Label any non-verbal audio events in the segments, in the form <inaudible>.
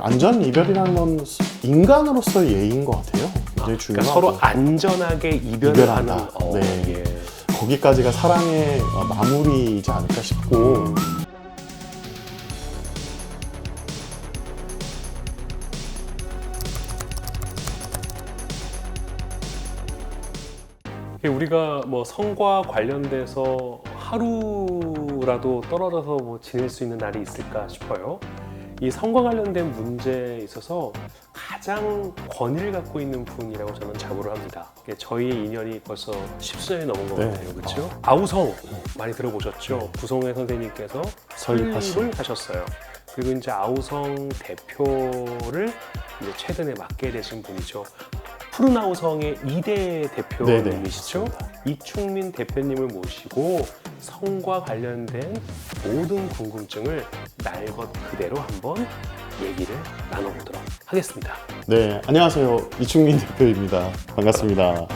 안전 이별이라는 건 인간으로서의 예의인 것 같아요. 굉장히 중요하고 그러니까 서로 안전하게 이별을 이별한다. 하는 어, 네. 예. 거기까지가 사랑의 어, 마무리이지 않을까 싶고 우리가 뭐 성과 관련돼서 하루라도 떨어져서 뭐 지낼 수 있는 날이 있을까 싶어요. 이 성과 관련된 문제에 있어서 가장 권위를 갖고 있는 분이라고 저는 자부를 합니다. 저희의 인연이 벌써 10수년이 넘은 것 네. 같아요. 그렇죠? 아 우성 많이 들어보셨죠? 부성의 선생님께서 설립하신. 설립을 하셨어요. 그리고 이제 아우성 대표를 이제 최근에 맡게 되신 분이죠. 푸른 아우성의 2대 대표님이시죠. 네, 맞습니다. 이충민 대표님을 모시고 성과 관련된 모든 궁금증을 날 것 그대로 한번 얘기를 나눠보도록 하겠습니다. 네 안녕하세요 이충민 대표입니다 반갑습니다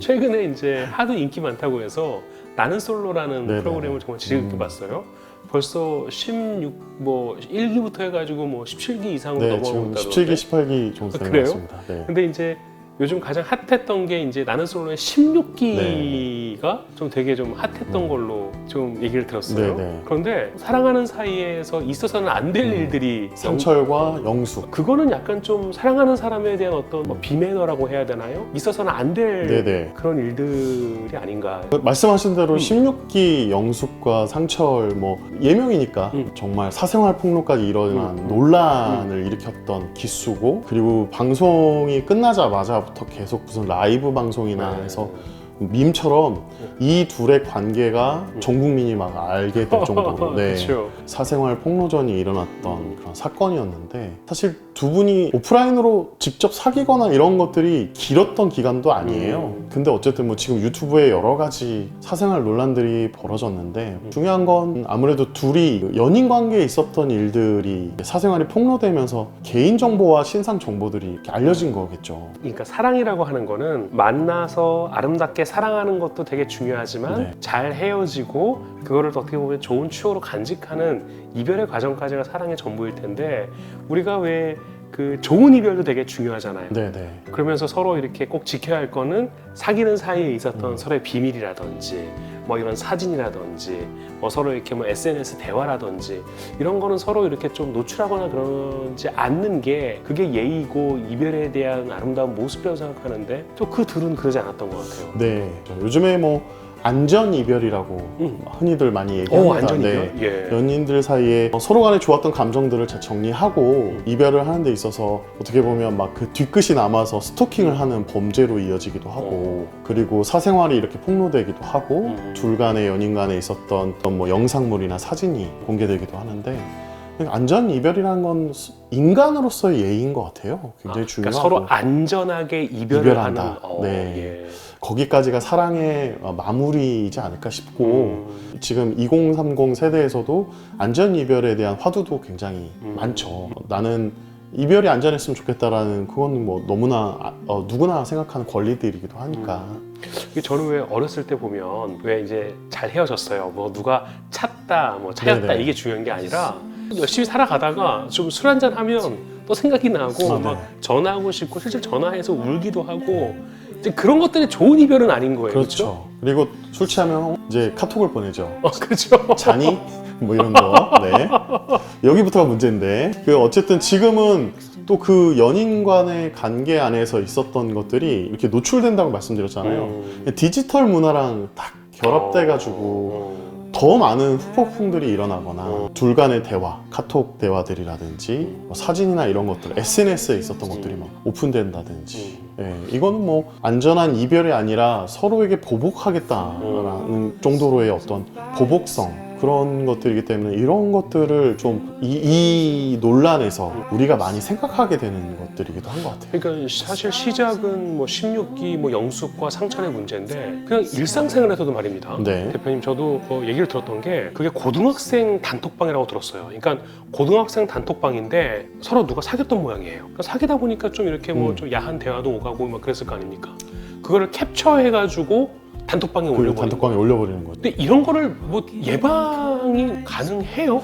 최근에 이제 하도 인기 많다고 해서 나는 솔로라는 네네. 프로그램을 정말 지지게 음. 봤어요. 벌써 16, 뭐 1기부터 해가지고 뭐 17기 이상으로 네 넘어온다고. 17기 18기 정도 아, 되는 것 그래요? 같습니다 네. 근데 이제 요즘 가장 핫했던 게 이제 나는 솔로의 16기가 좀 되게 좀 핫했던 음. 걸로 좀 얘기를 들었어요. 네네. 그런데 사랑하는 사이에서 있어서는 안될 음. 일들이 상철과 영숙 그거는 약간 좀 사랑하는 사람에 대한 어떤 뭐 비매너라고 해야 되나요? 있어서는 안 될 네네 그런 일들이 아닌가. 그 말씀하신 대로 음. 16기 영숙과 상철 뭐 예명이니까 음. 정말 사생활 폭로까지 일어난 음. 논란을 일으켰던 기수고 그리고 방송이 끝나자마자부터 계속 무슨 라이브 방송이나 해서 밈처럼 이 둘의 관계가 음. 전 국민이 막 알게 될 정도로 <laughs> 네. 사생활 폭로전이 일어났던 음. 그런 사건이었는데 사실 두 분이 오프라인으로 직접 사귀거나 이런 것들이 길었던 기간도 아니에요. 음. 근데 어쨌든 뭐 지금 유튜브에 여러 가지 사생활 논란들이 벌어졌는데 음. 중요한 건 아무래도 둘이 연인 관계에 있었던 일들이 사생활이 폭로되면서 개인 정보와 신상 정보들이 이렇게 알려진 거겠죠. 그러니까 사랑이라고 하는 거는 만나서 아름답게 사랑하는 것도 되게 중요하지만 네. 잘 헤어지고 그거를 또 어떻게 보면 좋은 추억으로 간직하는 이별의 과정까지가 사랑의 전부일 텐데 우리가 왜 그 좋은 이별도 되게 중요하잖아요. 네네. 그러면서 서로 이렇게 꼭 지켜야 할 거는 사귀는 사이에 있었던 음. 서로의 비밀이라든지 뭐 이런 사진이라든지 뭐 서로 이렇게 뭐 SNS 대화라든지 이런 거는 서로 이렇게 좀 노출하거나 그러지 않는 게 그게 예의고 이별에 대한 아름다운 모습이라고 생각하는데 또 그 둘은 그러지 않았던 것 같아요. 네. 요즘에 뭐 안전 이별이라고 음. 흔히들 많이 얘기합니다. 오 네. 예. 연인들 사이에 서로 간에 좋았던 감정들을 잘 정리하고 음. 이별을 하는 데 있어서 어떻게 보면 막 그 뒤끝이 남아서 스토킹을 하는 범죄로 이어지기도 하고 그리고 사생활이 이렇게 폭로되기도 하고 음. 둘 간의 연인 간에 있었던 뭐 영상물이나 사진이 공개되기도 하는데 안전 이별이라는 건 인간으로서의 예의인 것 같아요. 굉장히 아, 중요하고 그러니까 서로 안전하게 이별을 이별한다. 하는 어, 네. 예. 거기까지가 사랑의 어, 마무리이지 않을까 싶고 음. 지금 2030 세대에서도 안전 이별에 대한 화두도 굉장히 음. 많죠. 나는 이별이 안전했으면 좋겠다라는 그건 뭐 너무나 아- 어, 누구나 생각하는 권리들이기도 하니까. 이게 저는 왜 어렸을 때 보면 왜 이제 잘 헤어졌어요. 뭐 누가 찾다, 뭐 찾았다 네네. 이게 중요한 게 아니라 열심히 살아가다가 좀 술 한잔 하면 또 생각이 나고 아, 막 네. 전화하고 싶고 실제 전화해서 울기도 하고 이제 그런 것들이 좋은 이별은 아닌 거예요. 그렇죠. 그리고 술 취하면 이제 카톡을 보내죠. 어, 그렇죠. 자니? <laughs> 뭐 이런 거. 네. 여기부터가 문제인데. 그 어쨌든 지금은 또 그 연인 간의 관계 안에서 있었던 것들이 이렇게 노출된다고 말씀드렸잖아요. 음. 디지털 문화랑 딱 결합돼가지고 어, 더 많은 후폭풍들이 일어나거나 어. 둘 간의 대화, 카톡 대화들이라든지 뭐 사진이나 이런 것들, SNS에 있었던 음. 것들이 막 오픈된다든지 음. 예, 이거는 뭐 안전한 이별이 아니라 서로에게 보복하겠다라는 음. 정도로의 어떤 보복성 그런 것들이기 때문에 이런 것들을 좀 이 논란에서 우리가 많이 생각하게 되는 것들이기도 한 것 같아요. 그러니까 사실 시작은 뭐 16기 뭐 영숙과 상철의 문제인데 그냥 일상생활에서도 말입니다. 네. 대표님 저도 뭐 얘기를 들었던 게 그게 고등학생 단톡방이라고 들었어요. 그러니까 고등학생 단톡방인데 서로 누가 사귀었던 모양이에요. 그러니까 사귀다 보니까 좀 이렇게 뭐 음. 좀 야한 대화도 오가고 막 그랬을 거 아닙니까? 그거를 캡처해가지고 단톡방에 그 올려버리는 단톡방에 올려버리는 거죠. 근데 이런 거를 뭐 예방이 가능해요?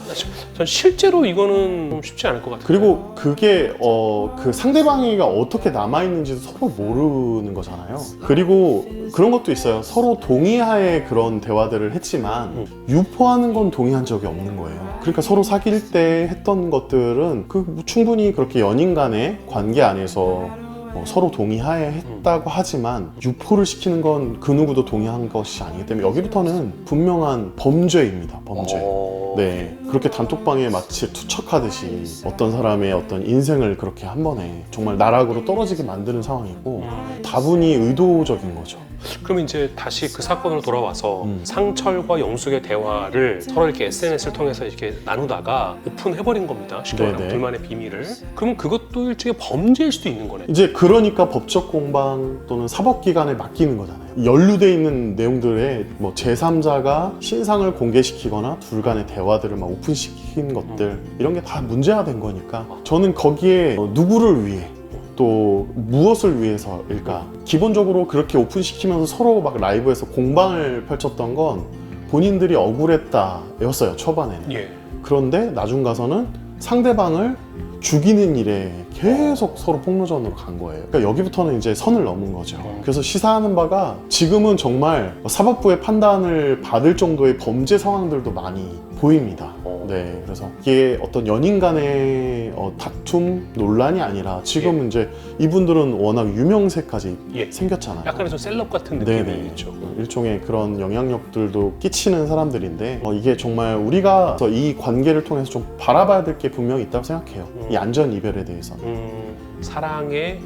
전 실제로 이거는 좀 쉽지 않을 것 같아요. 그리고 그게 어, 그 상대방이가 어떻게 남아 있는지도 서로 모르는 거잖아요. 그리고 그런 것도 있어요. 서로 동의하에 그런 대화들을 했지만 음. 유포하는 건 동의한 적이 없는 거예요. 그러니까 서로 사귈 때 했던 것들은 그뭐 충분히 그렇게 연인 간의 관계 안에서 뭐 서로 동의하에 했다고 하지만 유포를 시키는 건 그 누구도 동의한 것이 아니기 때문에 여기부터는 분명한 범죄입니다. 범죄. 어... 네, 그렇게 단톡방에 마치 투척하듯이 어떤 사람의 어떤 인생을 그렇게 한 번에 정말 나락으로 떨어지게 만드는 상황이고 음. 다분히 의도적인 거죠. 그러면 이제 다시 그 사건으로 돌아와서 음. 상철과 영숙의 대화를 서로 이렇게 SNS를 통해서 이렇게 나누다가 오픈해버린 겁니다. 쉽게 말하면 네네. 둘만의 비밀을. 그러면 그것도 일종의 범죄일 수도 있는 거네. 이제 그러니까 법적 공방 또는 사법기관에 맡기는 거잖아요. 연루돼 있는 내용들에 뭐 제3자가 신상을 공개시키거나 둘 간의 대화들을 막 오픈시킨 것들 이런 게 다 문제화된 거니까 저는 거기에 어, 누구를 위해 또 무엇을 위해서일까 기본적으로 그렇게 오픈시키면서 서로 막 라이브에서 공방을 펼쳤던 건 본인들이 억울했다였어요 초반에는 예. 그런데 나중 가서는 상대방을 죽이는 일에 계속 서로 폭로전으로 간 거예요. 그러니까 여기부터는 이제 선을 넘은 거죠. 그래서 시사하는 바가 지금은 정말 사법부의 판단을 받을 정도의 범죄 상황들도 많이 보입니다. 어. 네, 그래서 이게 어떤 연인 간의 어, 다툼 논란이 아니라 지금은 이제 이분들은 워낙 유명세까지 예. 생겼잖아요. 약간의 좀 셀럽 같은 느낌이 네네. 있죠. 일종의 그런 영향력들도 끼치는 사람들인데 어, 이게 정말 우리가 이 관계를 통해서 좀 바라봐야 될 게 분명히 있다고 생각해요. 음. 이 안전 이별에 대해서. 음, 사랑의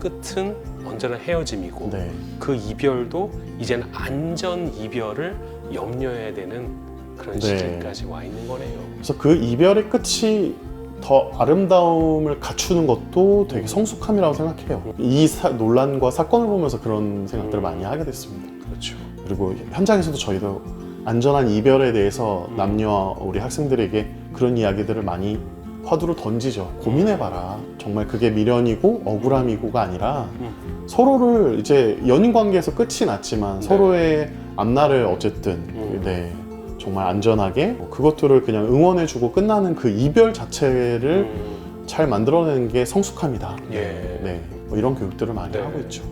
끝은 언제나 헤어짐이고 네, 그 이별도 이제는 안전 이별을 염려해야 되는 그런 네. 시기까지 와 있는 거네요. 그래서 그 이별의 끝이 더 아름다움을 갖추는 것도 되게 성숙함이라고 생각해요. 이 사- 논란과 사건을 보면서 그런 생각들을 음. 많이 하게 됐습니다. 그렇죠. 그리고 현장에서도 저희도 안전한 이별에 대해서 음. 남녀 우리 학생들에게 그런 이야기들을 많이 화두로 던지죠. 고민해봐라. 정말 그게 미련이고 억울함이고가 아니라 음. 서로를 이제 연인 관계에서 끝이 났지만 네. 서로의 앞날을 어쨌든 음. 네 정말 안전하게 뭐 그것들을 그냥 응원해주고 끝나는 그 이별 자체를 음, 잘 만들어내는 게 성숙함이다. 예. 네, 뭐 이런 교육들을 많이 네. 하고 있죠.